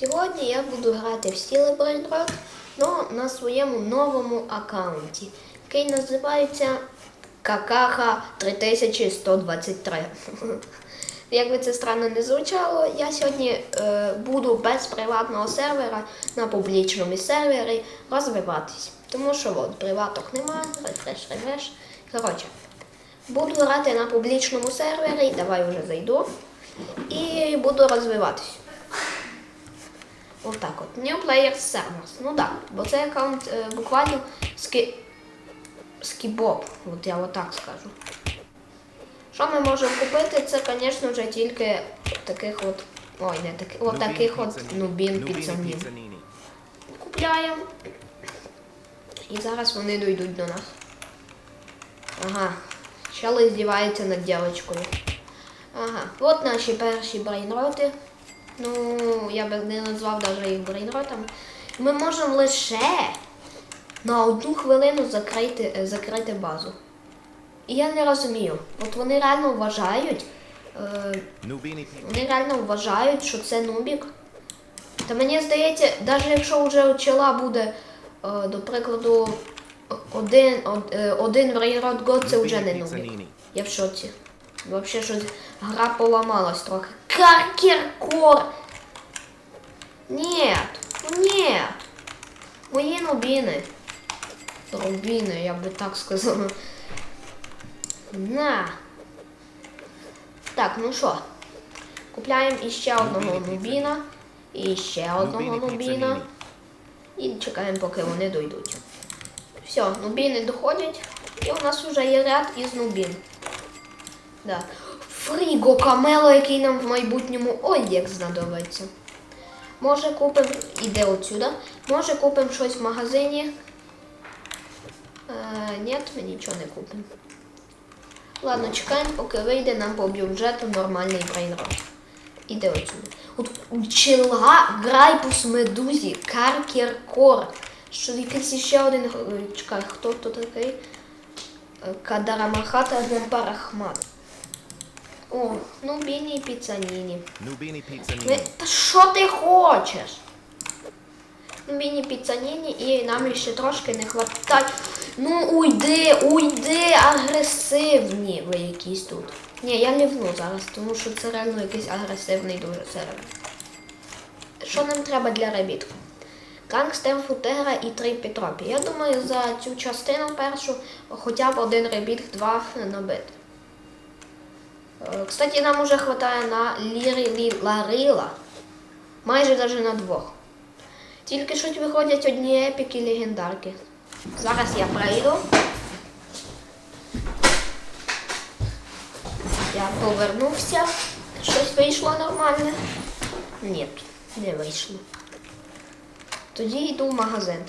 Сьогодні я буду грати в Steel Brain Rot, но на своєму новому аккаунті, який називається Какаха 3123. Як би це странно не звучало, я сьогодні е, буду без приватного сервера на публічному сервері розвиватись. Тому що от, приваток немає, рефреш, рефреш. Коротше, буду грати на публічному сервері, давай вже зайду. І буду розвиватись. Отак от. New Players Servers. Ну так, бо цей аккаунт е, буквально ски... скібоп, от я отак скажу. Що ми можемо купити? Це, звісно, вже тільки таких от. Ой, не таких, от таких от нубін піцанів. Купляємо. І зараз вони дійдуть до нас. Ага. Чели здівається над дівчинкою. Ага, от наші перші брейнроти. Ну, я би не назвав навіть їх брейнротами. Ми можемо лише на одну хвилину закрити, е, закрити базу. І я не розумію. От вони реально вважають, е, вони реально вважають, що це нубік. Та мені здається, навіть якщо вже чола буде, е, до прикладу, один, од- е, один брейнрот год, це вже не нубік. Я в шоці. Вообще щось гра поламалась трохи. Каркеркор! Нет, нет. Мої нубіни. Рубіни, я би так сказала. На. Так, ну що? Купляємо іще одного нубіна. І ще одного нубіна. І чекаємо, поки вони дойдуть. Все, нубіни доходять. І у нас вже є ряд із нубін. Да. Фріго камело, який нам в майбутньому ой як знадобиться. Може купимо, іде отсюда. Може купимо щось в магазині. Е, ні, ми нічого не купимо. Ладно, чекаємо, поки вийде нам по бюджету нормальний брейнрот. Іде отсюди. От у чела Грайпус Медузі, Каркеркор. Що якийсь ще один. е, Чекай, хто то такий? Е, Кадарамахата Демпарахмат. О, ну біні піцаніні. Ви, Pizzanini. та що ти хочеш? Ну, міні піцаніні і нам ще трошки не хватає. Ну уйди, уйди, агресивні ви якісь тут. Ні, я лівну зараз, тому що це реально якийсь агресивний дуже сервер. Що нам треба для ребіт? Гангстер Футера і три Петропі. Я думаю, за цю частину першу хоча б один ребіт, два набити. Е, Кстати, нам уже хватає на Лірі Ларила. Майже даже на двох. Тільки що виходять одні епіки легендарки. Зараз я прийду. Я повернувся. Щось вийшло нормальне? Ні, не вийшло. Тоді йду в магазин.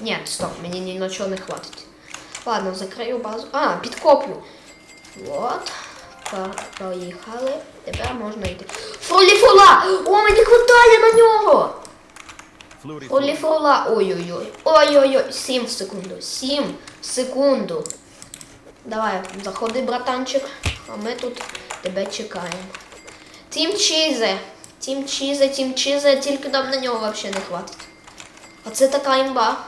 Ні, стоп, мені ні на чого не хватить. Ладно, закрию базу. А, підкоплю. Вот. Поїхали. Тепер можна йти. Фроліфула! О, мені хватає на нього! Фроліфула. Ой-ой-ой. Ой-ой-ой. Сім в секунду. Сім в секунду. Давай, заходи, братанчик. А ми тут тебе чекаємо. Тім Чізе. Тім Чізе, Тім Чізе, тільки нам на нього взагалі не хватить. А це така імба.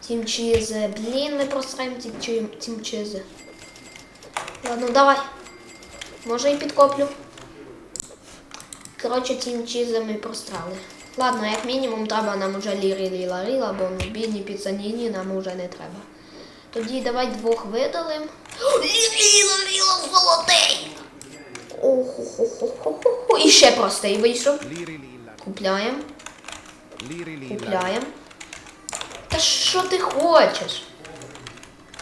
Тім Чізе. Блін, ми просраємо Тім Чізе. Ладно, давай. Може і підкоплю. Коротше, Тім Чізе ми прострали. Ладно, як мінімум треба нам уже лірі ліла ріла, бо ну, бідні піцаніні нам уже не треба. Тоді давай двох видалим. Ліла ліла золотий! Охо-хо-хо-хо-хо. І ще простий вийшов. Купляємо, купляємо. Та що ти хочеш?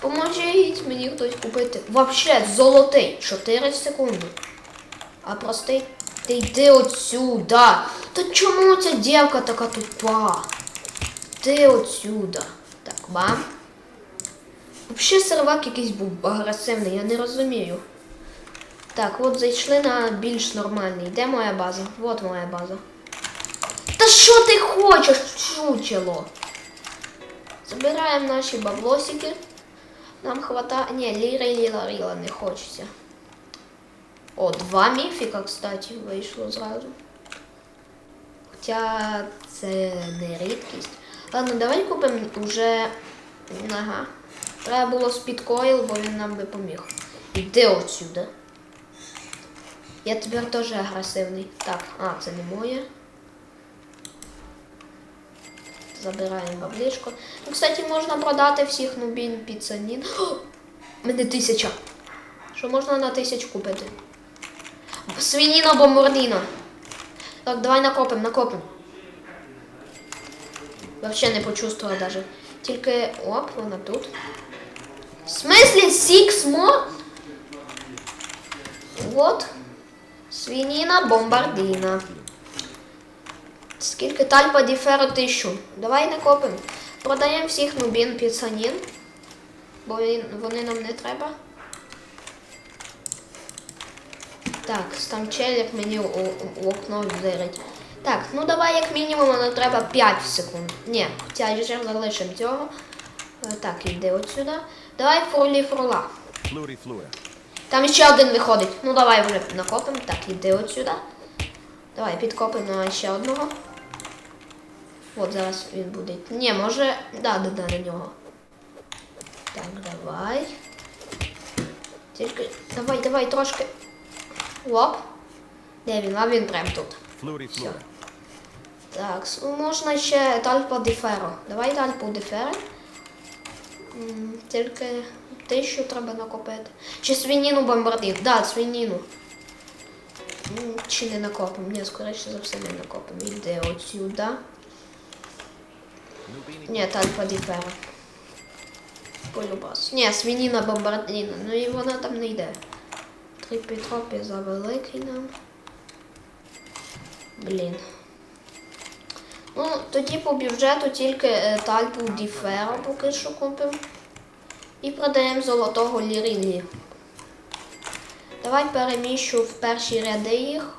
Поможіть мені хтось купити. Вообще золотий. 4 секунди. А простий. Ти йди отсюда. Та чому ця дівка така тупа? Ти отсюда. Так, бам. Взагалі сервак якийсь був агресивний, я не розумію. Так, от зайшли на більш нормальний. Де моя база? От моя база. Та що ти хочеш, чучело? Забираємо наші баблосики. Нам хватає. Ні, ліри ліла ріла не хочеться. О, два міфіка, кстати, вийшло зразу. Хоча це не рідкість. Ладно, давай купимо вже. Ага. Треба було спідкоїл, бо він нам би поміг. Іди отсюди. Я тепер теж агресивний. Так, а, це не моє. Забираємо баблішко. Ну, кстати, можна продати всіх нубін піцанін. О! Мене тисяча. Що можна на тисячу купити? Свініна бомбардіна. Так, давай накопим, накопим. Вообще не почувствувала даже. Тільки. Оп, вона тут. В смысле Six more? Вот. Свініна бомбардіна. Скільки тальпа діферо тисячу. Давай накопим. Продаємо всіх нубін піцанін. Бо вони нам не треба. Так, там челік мені у, у, у окно вдирить. Так, ну давай як мінімум нам треба 5 секунд. Ні, хоча ще залишимо цього. Е, Так, іди отсюди. Давай фрулі фрула. Там ще один виходить. Ну давай вже накопимо. Так, іди отсюди. Давай підкопимо ще одного. От зараз він буде. Ні, може. Да, да, да, на нього. Так, давай. Тільки. Давай, давай, трошки. Оп. Де він? А він прям тут. Все. Так, можна ще тальпа деферо. Давай тальпу деферо. Тільки тисячу треба накопити. Чи свиніну бомбардир? Да, свиніну. Чи не накопимо? Ні, скоріше за все не накопимо. Іде отсюди. Nubini. Ні, тальпа деферо. Полюбас. Ні, свиніна бомбардіна. Ну і вона там не йде. Три пітропі за великий нам. Блін. Ну, тоді по бюджету тільки е, тальпу Діферо поки що купимо. І продаємо золотого лірілі. Давай переміщу в перші ряди їх.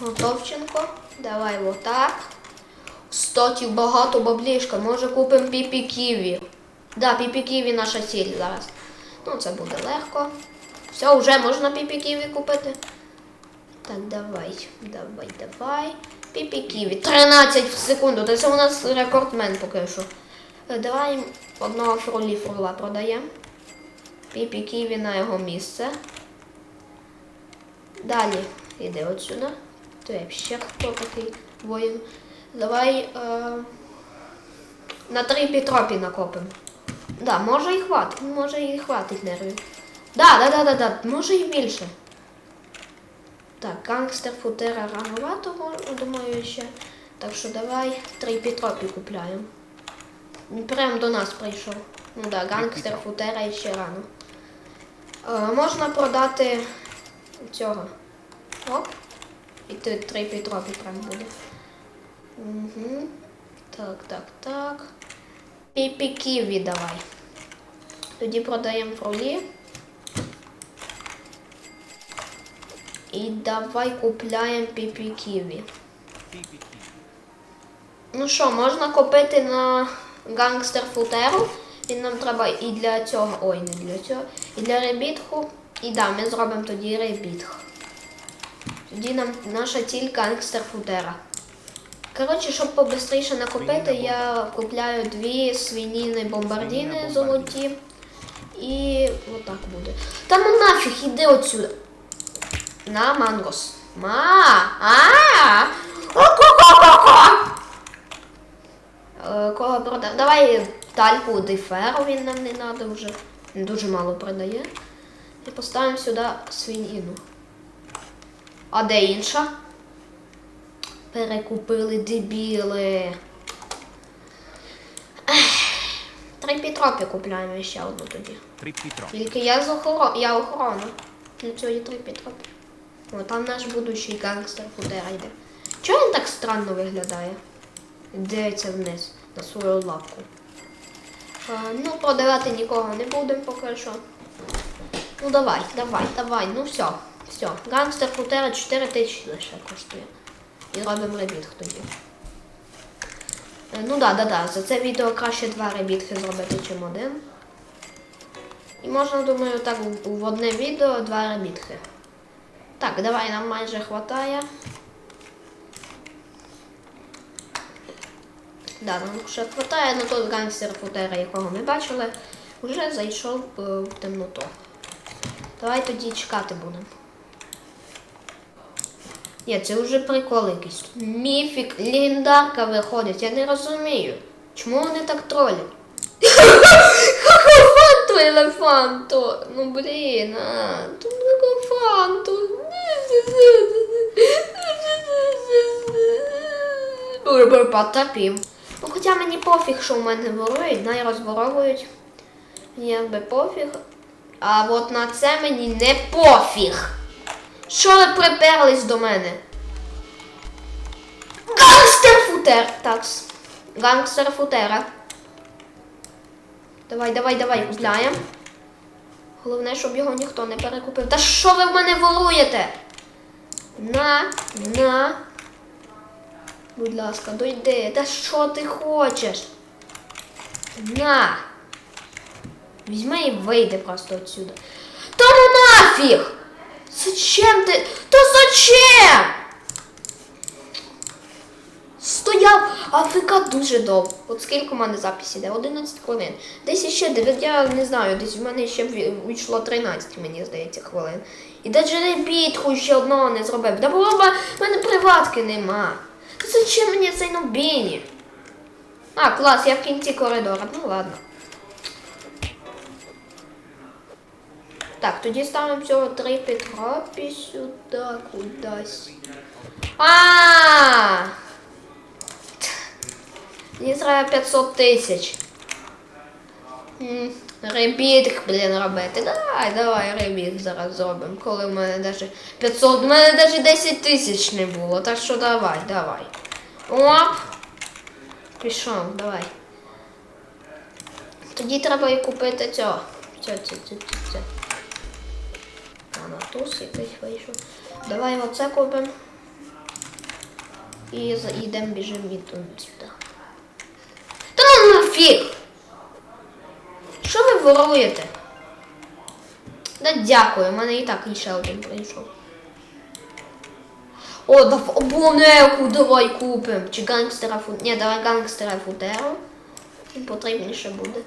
Готовченко. Давай отак. Стотів багато баблішка. Може купимо піпі ківі. Да, піпі ківі наша ціль зараз. Ну, це буде легко. Все, вже можна піпі ківі купити. Так, давай, давай, давай. Піпі ківі. 13 в секунду. Це у нас рекордмен поки що. Е, Давай одного фролі фрула продаємо. Піпі ківі на його місце. Далі йде отсюди. Це ще хто такий воїн. Давай е, на три пітропі накопимо. Да, може і хватить, може і хватить нервів. Да, да, да, да, да, може і більше. Так, гангстер футера рановато, думаю, ще. Так що давай три пітропі купляємо. Прям до нас прийшов. Ну да, гангстер футера ще рано. Е, можна продати цього. Оп. І тут три пітропі прям буде. Угу. Так, так, так. Піпі ківі давай. Тоді продаємо фролі. І давай купляємо піпі ківі. Ну що, можна купити на гангстер футеру. Він нам треба і для цього. Ой, не для цього. І для ребітху. І да, ми зробимо тоді ребітх. Тоді нам наша ціль гангстер футера. Коротше, щоб побистріше накопити, я купляю дві свиніни бомбардіни золоті. І отак буде. Та ну нафіг, іди отсюди. На мангос. Ма! А! Е, Кого продав? Давай тальпу деферу, він нам не треба вже. Він дуже мало продає. І поставимо сюди свиніну. А де інша? Перекупили дебіли. Три пітропі купляємо ще одну тоді. Trippitro. Тільки я з охорона, я охорона. Ну цього три пітропі. О, там наш будущий гангстер Фудера йде. Чого він так странно виглядає? Дивиться вниз на свою лапку. А, ну, продавати нікого не будемо поки що. Ну давай, давай, давай, ну все, все. Гангстер Футера 4 тисячі лише коштує. І робимо ребіт тоді. Е, Ну да, да, да. За це відео краще два ребітки зробити, чим один. І можна, думаю, так в- одне відео два ребітки. Так, давай, нам майже хватає. Да, нам ще хватає, ну тут гангстер футера, якого ми бачили, вже зайшов е, в темноту. Давай тоді чекати будемо. Ні, це вже прикол якийсь. Міфік, легендарка виходить, я не розумію. Чому вони так тролять? Фанту елефанту. Ну блін, а, тут фанту. Потопім. Ну хоча мені пофіг, що в мене ворують, най розворовують. Якби пофіг. А от на це мені не пофіг. Що ви приперлись до мене? Гангстер футер! Такс. Гангстер футера. Давай, давай, давай, купляємо. Головне, щоб його ніхто не перекупив. Та що ви в мене воруєте? На, на. Будь ласка, дойди. Та що ти хочеш? На. Візьми і вийди просто отсюда. Та ну нафіг! Зачем ти? Та зачем? Стояв АФК дуже довго. От скільки у мене записі йде? 11 хвилин. Десь ще 9, я не знаю, десь в мене ще вийшло 13, мені здається, хвилин. І навіть хоч ще одного не зробив. Да було в мене приватки нема. Та зачем мені цей нобіні? А, клас, я в кінці коридора. Ну ладно. Так, тоді ставимо всього три підграпі сюди, кудись. А! Мені треба 500 тисяч. Ребіг, блін, робити. Давай, давай, ребіг зараз зробимо. Коли в мене навіть 500, в мене навіть 10 тисяч не було. Так що давай, давай. Оп. Пішов, давай. Тоді треба і купити цього. Це, це, це, це. Туз якийсь вийшов. Давай оце купимо. І за- йдемо біжимо від сюди. Та ну нафіг! Що ви воруєте? Да дякую, у мене і так ще один прийшов. О, дав обонеку давай купимо. Чи гангстера фу... Ні, давай гангстера футеру. Потрібніше буде.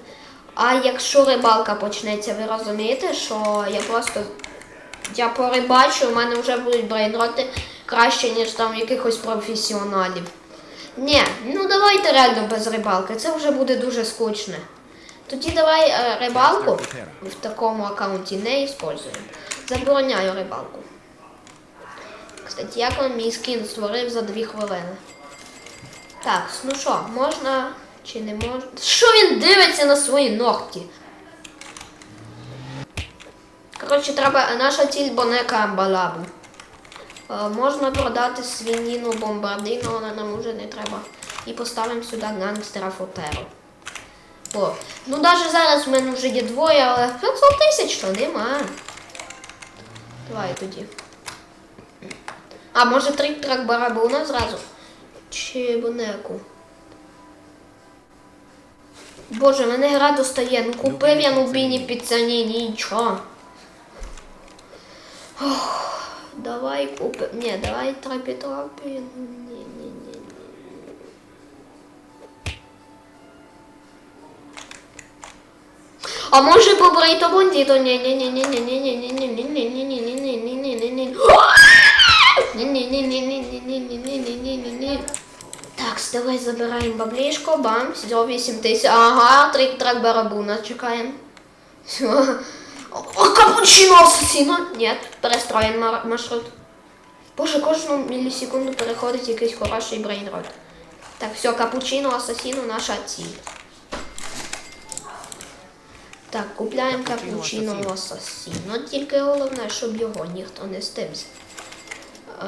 А якщо рибалка почнеться, ви розумієте, що я просто. Я порибачу, у мене вже будуть брейнроти краще, ніж там якихось професіоналів. Ні, ну давайте реально без рибалки, це вже буде дуже скучно. Тоді давай е, рибалку в такому аккаунті не используємо. Забороняю рибалку. Кстати, як вам мій скін створив за 2 хвилини. Так, ну що, можна чи не можна? Що він дивиться на свої ногті? Коротше, треба наша ціль бонека амбалабу. Е, можна продати свиніну бомбардину, але нам вже не треба. І поставимо сюди гангстера фотеру. О, ну навіть зараз в мене вже є двоє, але 500 тисяч то нема. Давай тоді. А може трик трак барабуна зразу? Чи бонеку? Боже, мене гра достає. Ну купив я нубіні під ціні, нічого. Брейто бандито? Ні, ні, ні, ні, ні, ні, ні, ні, ні, ні, ні, ні, ні, ні, ні, ні, ні, ні, ні. Ні, ні, ні, ні, ні, ні, ні, ні, ні, ні, ні, ні, ні. Так, давай забираємо баблішко, бам, все, 8 тисяч. Ага, трик трак барабуна чекаємо. Все. Капучино асасіно. Нет, перестроїмо мар- маршрут. Боже, кожну мілісекунду переходить якийсь хороший брейнрот. Так, все, капучино асасіно наша ціль. Так, купляємо капучино асасіно, тільки головне, щоб його ніхто не стився. Е,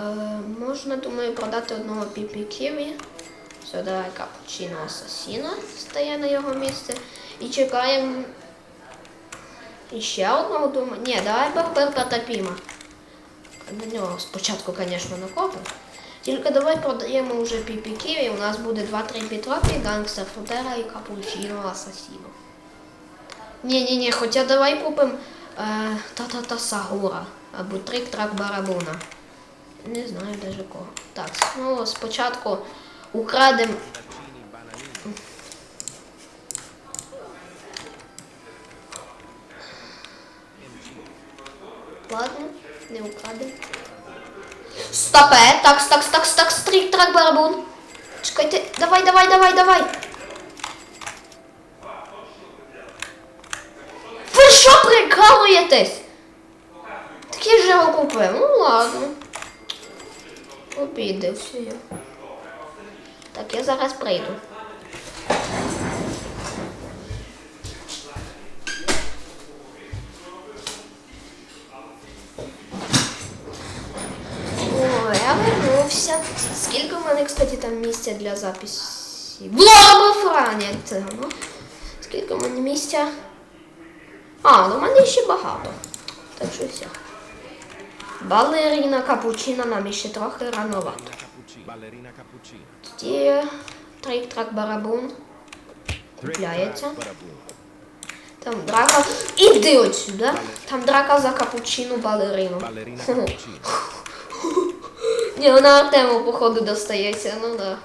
можна, думаю, продати одного піпі ківі. Все, давай капучино асасіно стає на його місце. І чекаємо. І ще одного думаю. Ні, давай барберка тапіма. На нього спочатку, звісно, накопимо. Тільки давай продаємо вже піпі ківі. У нас буде 2-3 пітропі, гангстер футера і капучино асасіно. Ні-ні-ні, хоча давай купимо е, та-та-та Сагура або трик-трак барабуна. Не знаю даже кого. Так, ну спочатку украдемо Ладно, не украдемо. Стопе, такс, такс, такс, такс, стрік, трак, барабун. Чекайте, давай, давай, давай, давай. Ви що прикалуєтесь? Такі ж його купив. Ну ладно. Обідався я. Так, я зараз прийду. Ой, я вернувся. Скільки кстати, там місця для записі? Влога Франі, як це ну? Скільки в мене місця? А, ну в мене ще багато. Так що все. Балерина капучино нам ще трохи рановато. Тоді трик-трак барабун. Купляється. Там драка. Іди отсюда. Там драка за капучино балерину. Не, ну на Артему, походу, достається, ну да.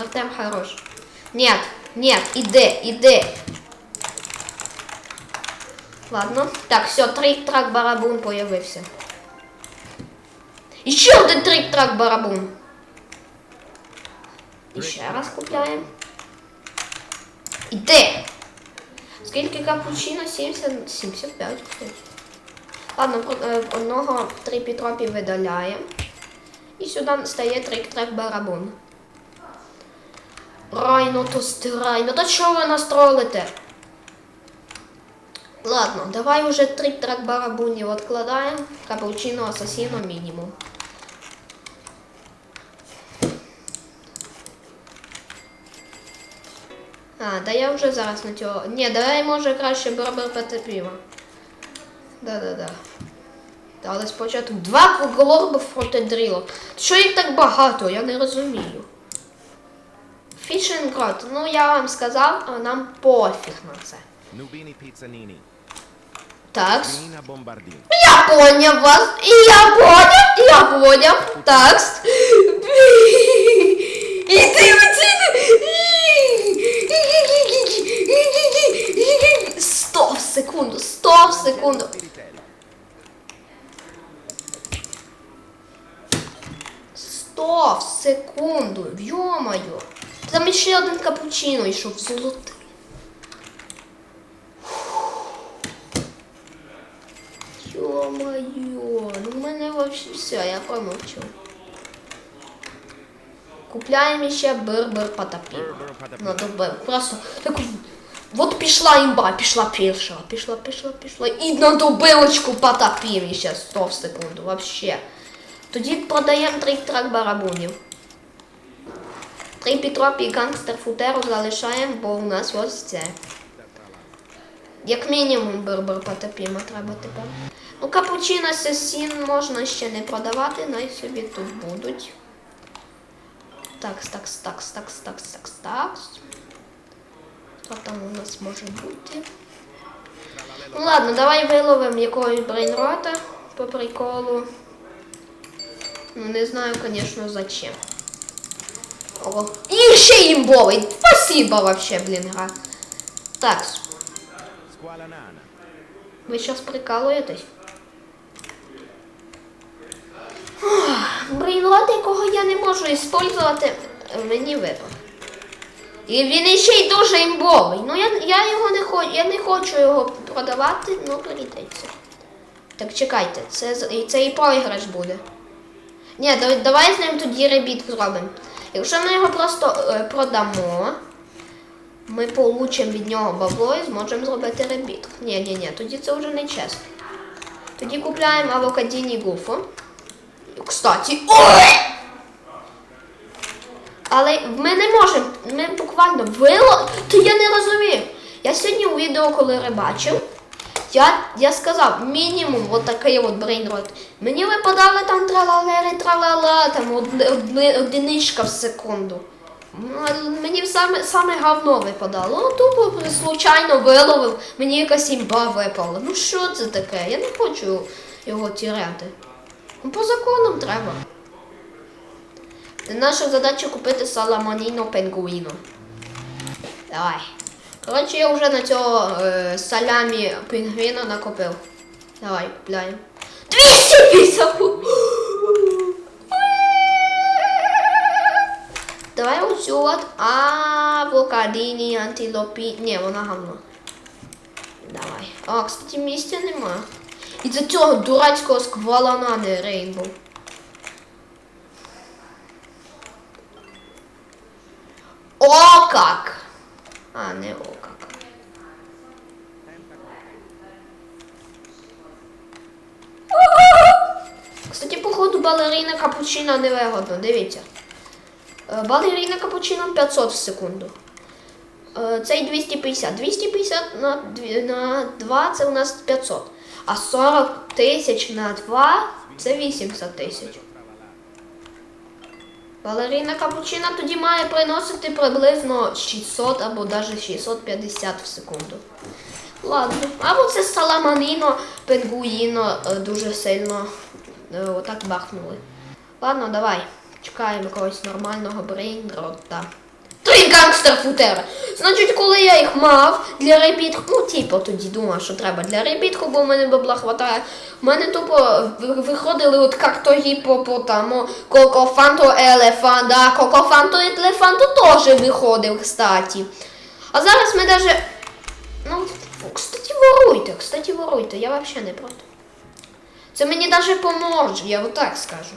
Артем хорош. Нет, нет, иди, иди. Ладно. Так, все, трик-трак барабун появився. І ще один трик-трак барабун. І ще раз купляємо. Іди. Скільки капучино? 70, 75, кстати. Ладно, е, одного три пітропі видаляємо. І сюди стає трик-трек барабун. Райно то стирайно. Та що ви настролите? Ладно, давай уже трик-трек барабунів відкладаємо. Капучино асасіно мінімум. А, да я вже зараз на цього. Ні, давай може краще барбар потопіва. Да-да-да. Але спочатку два круголорби фронтедріло. Що їх так багато? Я не розумію. Фішинг. Ну я вам сказав, а нам пофіг на це. Так. Я поняв вас. І я поняв, і я поняв. Так. Іди Стоп секунду, стоп секунду. Spiritelli. Стоп, секунду, йомаю. Там ще один капучино йшов золотий. Йо-моє, ну в мене вообще все, я промовчу. Купляємо ще бир-бир потопів. Patapim. Надо б просто так от пішла імба, пішла пішла, пішла, пішла, пішла. І на добилочку потопів ще 100 секунд, вообще. Тоді продаємо три трак барабунів. Три пітропі і гангстер футеру залишаємо, бо у нас ось це. Як мінімум бербер потопіма треба тепер. Ну, капучино сесін можна ще не продавати, най собі тут будуть. Такс, такс, такс, такс, такс, такс, такс. Що там у нас може бути? Ну ладно, давай виловимо якогось брейнрота по приколу. Ну, не знаю, конечно, зачем. О, і ще імбовий. Спасибо вообще, блін, гра. Так, ви зараз прикалуєтесь? Ох, Брейнрот, якого я не можу використовувати, мені випав. І він іще й дуже імбовий. Ну я, я його не хочу, я не хочу його продавати, ну прийдеться. Так чекайте, це, це і проіграш буде. Ні, да- давай з ним тоді ребіт зробимо. Якщо ми його просто е, продамо, ми получимо від нього бабло і зможемо зробити ребіт. Ні, ні, ні, тоді це вже не чесно. Тоді купляємо авокадіні гуфо. Кстати, ой! Але ми не можемо, ми буквально вило. То я не розумію. Я сьогодні у відео, коли рибачив, я, я сказав, мінімум от такий от брейнрот. Мені випадали там тралалери, тралала, там одиничка в секунду. Ну, Мені саме, саме говно випадало. Ну, тупо случайно виловив, мені якась імба випала. Ну що це таке? Я не хочу його тіряти. Ну, по законам треба. Наша задача купити Саламоніно Пенгуїно. Давай. Коротше, я вже на цього е, салямі пінгвіна накопив. Давай, купляємо. 250! Давай оцю от авокадіні антилопі. Ні, вона гавно. Давай. А, кстати, місця нема. І за цього дурацького сквалана не рейнбоу. О как! А, не о как. Кстати, походу балерина капучино невигодно, дивіться. Е, Балерина капучино 500 в секунду. Е, Цей 250. 250 на, дві- на 2 це у нас 500. А 40 тисяч на 2 це 80 тисяч. Балерина капучина тоді має приносити приблизно 600 або навіть 650 в секунду. Ладно. Або це саламаніно, пенгуїно е, дуже сильно е, отак бахнули. Ладно, давай. Чекаємо когось нормального брейнрота. Три гангстер футера. Значить, коли я їх мав для ребітку, ну типу тоді думав, що треба для ребітку, бо в мене бабла хватає. В мене тупо виходили от як то гіпопотамо, кокофанто елефант, да, кокофанто елефанту теж виходив, кстати. А зараз ми даже, ну, кстати, воруйте, кстати, воруйте, я вообще не проти. Це мені даже поможе, я вот так скажу.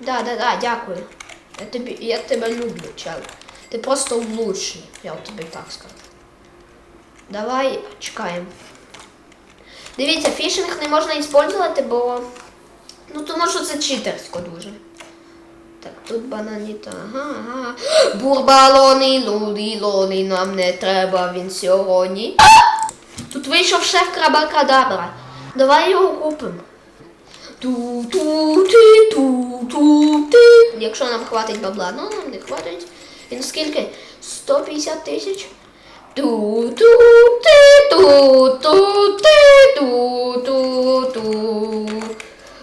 Да, да, да, дякую. Я тобі, я тебе люблю, чел. Ти просто лучший, я тобі так скажу. Давай чекаємо. Дивіться, фішинг не можна використовувати, бо. Ну тому що це читерсько дуже. Так, тут бананіта. Ага, ага. Бурбалони, луді, лоні, нам не треба він сьогодні. Тут вийшов шеф Крабакадабра. Давай його купимо. Ту ту ти Якщо нам хватить бабла, ну нам не хватить. Він скільки? 150 тисяч? ту ту ти ту ту ти ту ту ту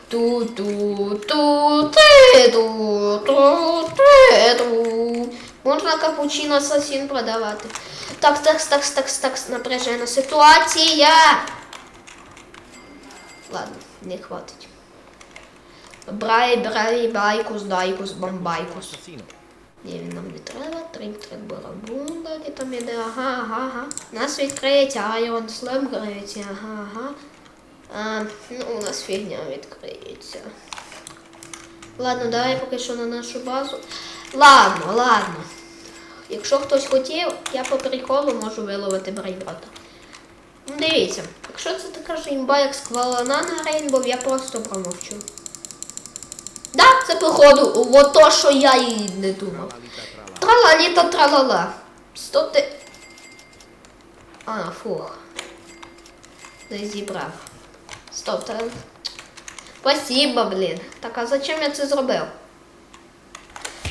ту ту ту ти ту ту ти ту Можна капучино асасін продавати. Так, так, так, так, так, напряжена ситуація. Ладно, не хватить. Брай, брай, байкус, дайкус, бомбайкус. Ні, він нам не треба. Трик, трик, барабунда, де там іде, ага, ага, ага. Нас відкриється Iron Slam грається, ага, ага. А, ну, у нас фігня відкриється. Ладно, давай поки що на нашу базу. Ладно, ладно. Якщо хтось хотів, я по приколу можу виловити брейброта. Ну, дивіться, якщо це така ж імба, як сквалана на Рейнбов, я просто промовчу. Це походу, от то, що я і не думав. Тралаліта тралала. Сто ти... А, фух. Не зібрав. Стоп, та... Спасибо, блін. Так, а зачем я це зробив?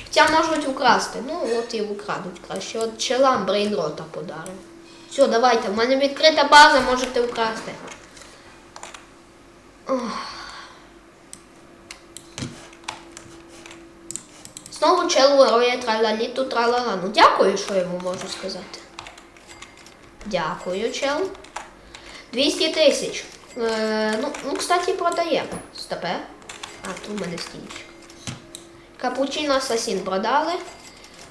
Хоча можуть украсти. Ну, от і украдуть краще. От челам брейнрота подарим. Все, давайте, в мене відкрита база, можете украсти. Ох. Знову чел ворує тралаліту тралала. Ну дякую, що йому можу сказати. Дякую, чел. 200 тисяч. Е, ну, ну, кстати, продаємо. Стопе. А, тут у мене стільчик. Капучино асасін продали.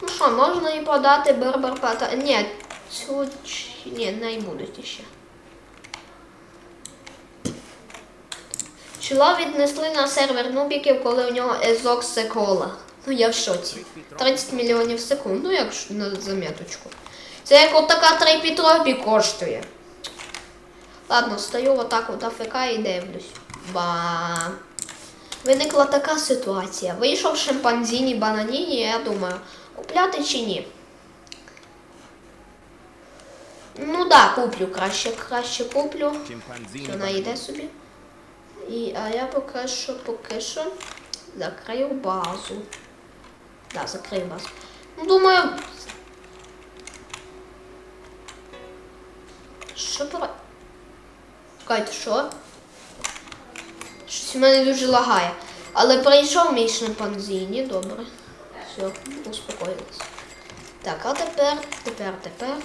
Ну що, можна і продати бербер пата. Ні, цю... Ні, не будуть ще. Чоло віднесли на сервер нубіків, коли у нього езок секола. Ну я в шоці. 30 мільйонів в секунду, як ж на заміточку. Це як от така трейпітропі коштує. Ладно, стою отак от АФК і дивлюсь. Ба. Виникла така ситуація. Вийшов шимпанзіні бананіні, я думаю, купляти чи ні. Ну да, куплю краще, краще куплю. Вона йде собі. І, а я поки що, поки що закрию базу. Да, закрию базу. Ну, думаю. Що про. Чекайте, що? Щось у мене дуже лагає. Але прийшов мій шимпанзіні, добре. Все, успокоїлась. Так, а тепер, тепер, тепер.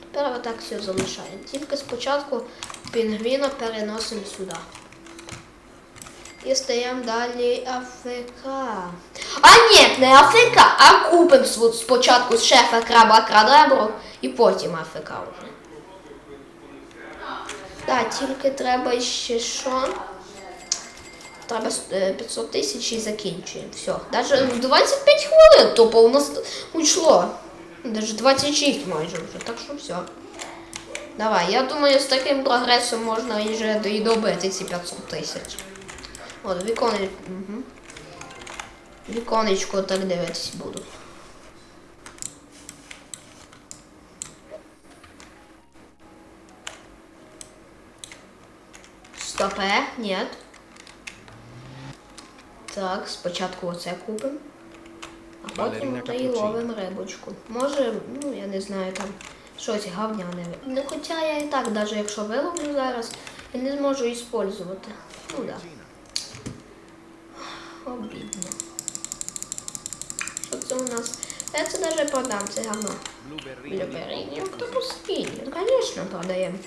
Тепер отак все залишаємо. Тільки спочатку пінгвіна переносимо сюди. І стаємо далі АФК. А ні, не АФК, а купимо св- спочатку з шефа краба крадебру і потім АФК вже. Так, тільки треба ще що? Треба е, 500 тисяч і закінчуємо. Все. Даже в 25 хвилин тупо у нас уйшло. Даже 26 майже вже, так що все. Давай, я думаю, з таким прогресом можна і вже і добити ці 500 тисяч. От, віконечко. Угу. Віконечко так дивитись буду. Стопе, нет. Так, спочатку оце купимо. А потім та й ловимо рибочку. Може, ну я не знаю, там щось гавняне. Ну, хоча я і так, навіть якщо виловлю зараз, я не зможу іспользувати. Ну да. Обідно. Що це у нас? Я це навіть продам, це говно. Blueberry. Блюберіні, капустині. Ну, конечно, продаємо.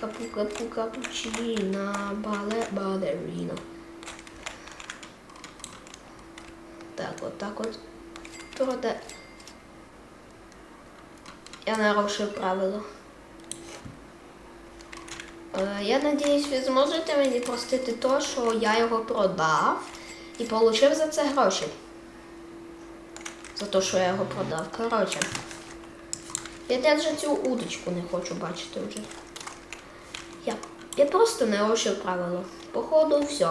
Капу, капу, капучино, бале, балеріно. Так, от так от. Прода... Я нарушив правило. Е, Я надіюсь, ви зможете мені простити то, що я його продав і отримав за це гроші. За те, що я його продав. Коротше. Я навіть цю удочку не хочу бачити вже. Я, я просто не рушив правило. Походу, все.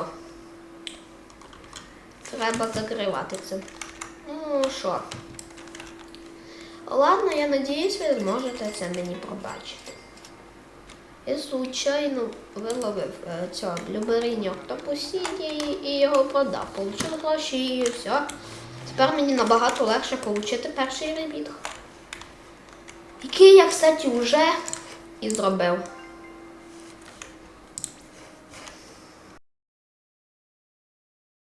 Треба закривати це. Ну що. Ладно, я надіюсь, ви зможете це мені пробачити. Я случайно виловив е, цього блюберіння октопусіді і його продав. Получив гроші і все. Тепер мені набагато легше отримати перший ребіт. Який я, кстати, вже і зробив.